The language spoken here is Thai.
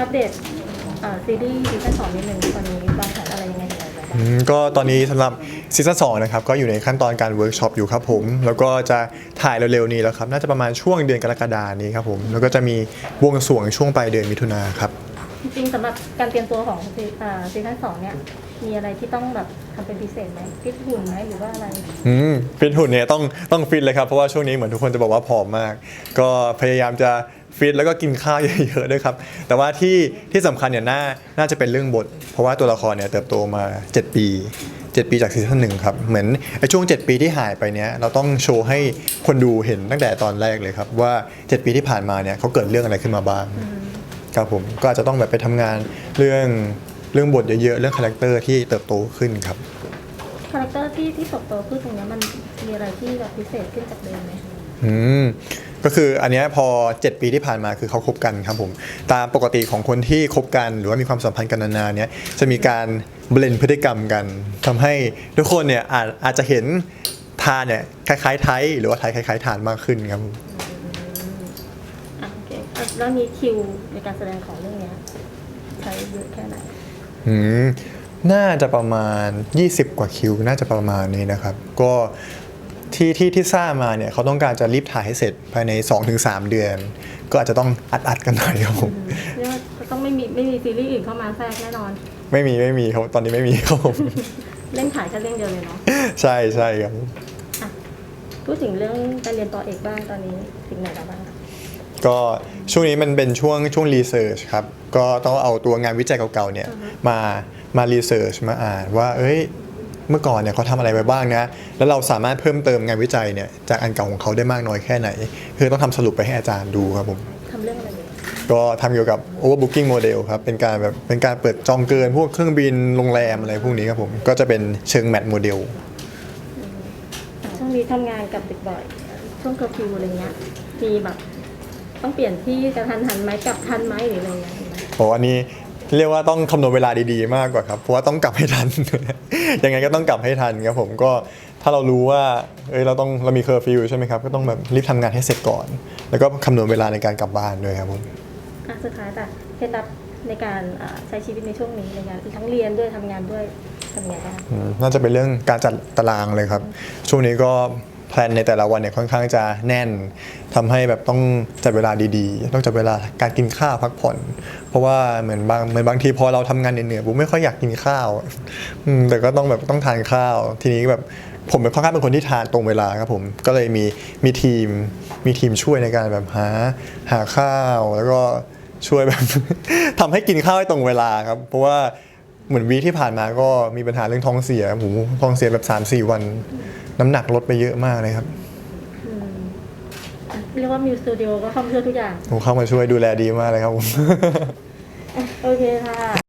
อัปเดตเอ่อซีรีส์ซีซั่นสองนิดนึงตอนนี้วางแผนอะไรยังไงอย่างไรบ้างอืมก็ตอนนี้สำหรับซีซั่นสองนะครับก็อยู่ในขั้นตอนการเวิร์กช็อปอยู่ครับผม แล้วก็จะถ่ายเร็วๆนี้แล้วครับ น่าจะประมาณช่วงเดือนกรกฎานี้ครับผมแล้วก็จะมีบวงสรวงช่วงปลายเดือนมิถุนาครับ จริงๆสำหรับการเตรียมตัวของซีอ่าซีซั่นสองเนี่ยมีอะไรที่ต้องแบบทำเป็นพิเศษไหมฟิตหุ่นไหมหรือว่าอะไร อืมฟิตหุ่นเนี่ยต้องต้องฟิตเลยครับ เพราะว่าช่วงนี้เหมือนทุกคนจะบอกว่าผอมมาก ก็พยายามจะ ฟิตแล้วก็กินข้าวเยอะๆด้วยครับ แต่ว่าที่ที่สำคัญเนี่ยน่าน่าจะเป็นเรื่องบท เพราะว่าตัวละครเนี่ยเติบโตมา 7 ปี 7 ปีจากซีซั่นหนึ่งครับ เหมือนไอ้ช่วง 7 ปีที่หายไปเนี่ยเราต้องโชว์ให้คนดูเห็นตั้งแต่ตอนแรกเลยครับ ว่า 7 ปีที่ผ่านมาเนี่ยเขาเกิดเรื่องอะไรขึ้นมาบ้างครับผมก็อาจจะต้องแบบไปทำงานเรื่องเรื่องบทเยอะๆเรื่องคาแรคเตอร์ที่เติบโตขึ้นครับ คาแรคเตอร์ที่ที่ตกโตขึ้นตรงเนี้ยมันมีอะไรที่แบบพิเศษขึ้นจากเดิมไหม อืมก็คืออันเนี้ยพอ 7 ปีที่ผ่านมาคือเขาคบกันครับผมตามปกติของคนที่คบกันหรือว่ามีความสัมพันธ์กันนานๆเนี้ยจะมีการเบลนพฤติกรรมกันทำให้ทุกคนเนี่ยอาจอาจจะเห็นทานเนี่ยคล้ายๆไทยหรือว่าไทยคล้ายๆทานมากขึ้นครับผมอะโอเคอะแล้วนี้คิวในการแสดงของเรื่องเนี้ยใช้เยอะแค่ไหนอืมน่าจะประมาณ 20 กว่าคิว น่าจะประมาณนี้นะครับ ก็ ที่ที่ที่ทราบมาเนี่ยเขาต้องการจะรีบถ่ายให้เสร็จภายใน 2-3 เดือน ก็อาจจะต้องอัดๆกันหน่อยครับผมเรียกว่าจะต้องไม่มีไม่มีซีรีส์อื่นเข้ามาแทรกแน่นอน ไม่มีไม่มีครับตอนนี้ไม่มีครับผมเล่นถ่ายแค่เรื่องเดียวเลยเนาะใช่ใช่ครับพูดถึงเรื่องการเรียนต่อเอกบ้างตอนนี้ถึงไหนแล้วบ้างคะก็ช่วงนี้มันเป็นช่วงช่วงรีเสิร์ชครับก็ต้องเอาตัวงานวิจัยเก่าๆเนี่ยมามารีเสิร์ชมาอ่านว่า เอ้ย เมื่อก่อนเนี่ยเขาทำอะไรไปบ้างนะ แล้วเราสามารถเพิ่มเติมงานวิจัยเนี่ยจากอันเก่าของเขาได้มากน้อยแค่ไหน คือต้องทำสรุปไปให้อาจารย์ดูครับผมทำเรื่องอะไรอยู่ก็ทำเกี่ยวกับ overbooking model ครับ เป็นการแบบเป็นการเปิดจองเกินพวกเครื่องบินโรงแรมอะไรพวกนี้ครับผม ก็จะเป็นเชิงแมทโมเดลช่วงนี้ทำงานกับเด็กบ่อย ช่วงเคอร์ฟิวอะไรเงี้ยมีแบบต้องเปลี่ยนที่กระทันหันไหมกลับทันไหมหรืออะไรเงี้ยมีไหมโอ้อันนี้ เรียกว่าต้องคำนวณเวลาดีๆ มากกว่าครับ เพราะว่าต้องกลับให้ทัน ยังไงก็ต้องกลับให้ทันครับผมก็ถ้าเรารู้ว่าเอ้ยเราต้องเรามีเคอร์ฟิวใช่ไหมครับก็ต้องแบบรีบทำงานให้เสร็จก่อน แล้วก็คำนวณเวลาในการกลับบ้านด้วยครับผมอะสุดท้ายแต่เคล็ดลับในการอ่าใช้ชีวิตในช่วงนี้ในงานทั้งเรียนด้วยทำงานด้วยทำยังไงบ้าง อืมน่าจะเป็นเรื่องการจัดตารางเลยครับ ช่วงนี้ก็ แพลนในแต่ละวันเนี่ยค่อนข้างจะแน่นทำให้แบบต้องจัดเวลาดีๆ ต้องจัดเวลาการกินข้าวพักผ่อน เพราะว่าเหมือนบางเหมือนบางทีพอเราทำงานเหนื่อยๆผมไม่ค่อยอยากกินข้าวแต่ก็ต้องแบบต้องทานข้าว ทีนี้แบบผมเป็นค่อนข้างเป็นคนที่ทานตรงเวลาครับผมก็เลยมีมีทีมมีทีมช่วยในการแบบหาหาข้าวแล้วก็ช่วยแบบทำให้กินข้าวให้ตรงเวลาครับ เพราะว่าเหมือนวีที่ผ่านมาก็มีปัญหาเรื่องท้องเสียหมูท้องเสียแบบ3-4วัน น้ำหนักลดไปเยอะมากเลยครับอืมอะเรียกว่ามิวสตูดิโอก็เข้ามาช่วยทุกอย่าง ผมเข้ามาช่วยดูแลดีมากเลยครับผม โอเคค่ะ